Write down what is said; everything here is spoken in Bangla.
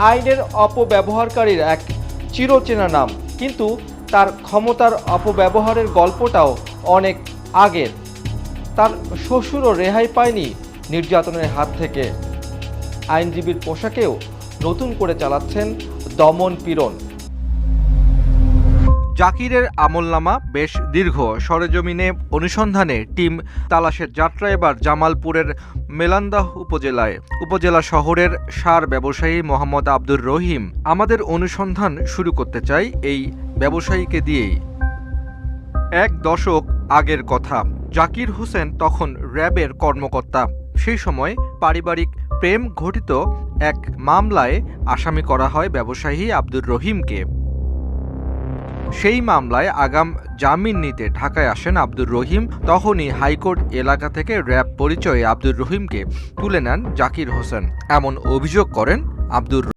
আইনের অপব্যবহারকারীর এক চিরচেনা নাম। কিন্তু তার ক্ষমতার অপব্যবহারের গল্পটাও অনেক আগের। তার শ্বশুরও রেহাই পায়নি নির্যাতনের হাত থেকে। আইনজীবীর পোশাকেও নতুন করে চালাচ্ছেন দমন পীড়ন। জাকিরের আমলনামা বেশ দীর্ঘ। সরেজমিনে অনুসন্ধানে টিম তালাশের যাত্রা এবার জামালপুরের মেলান্দাহ উপজেলায়। উপজেলা শহরের সার ব্যবসায়ী মোহাম্মদ আব্দুর রহিম আমাদের অনুসন্ধান শুরু করতে চাই এই ব্যবসায়ীকে দিয়েই। এক দশক আগের কথা, জাকির হোসেন তখন র্যাবের কর্মকর্তা। সেই সময় পারিবারিক প্রেম ঘটিত এক মামলায় আসামি করা হয় ব্যবসায়ী আব্দুর রহিমকে। সেই মামলায় আগাম জামিন নিতে ঢাকায় আসেন আব্দুর রহিম। তখনই হাইকোর্ট এলাকা থেকে র্যাব পরিচয়ে আব্দুর রহিমকে তুলে নেন জাকির হোসেন। এমন অভিযোগ করেন আব্দুর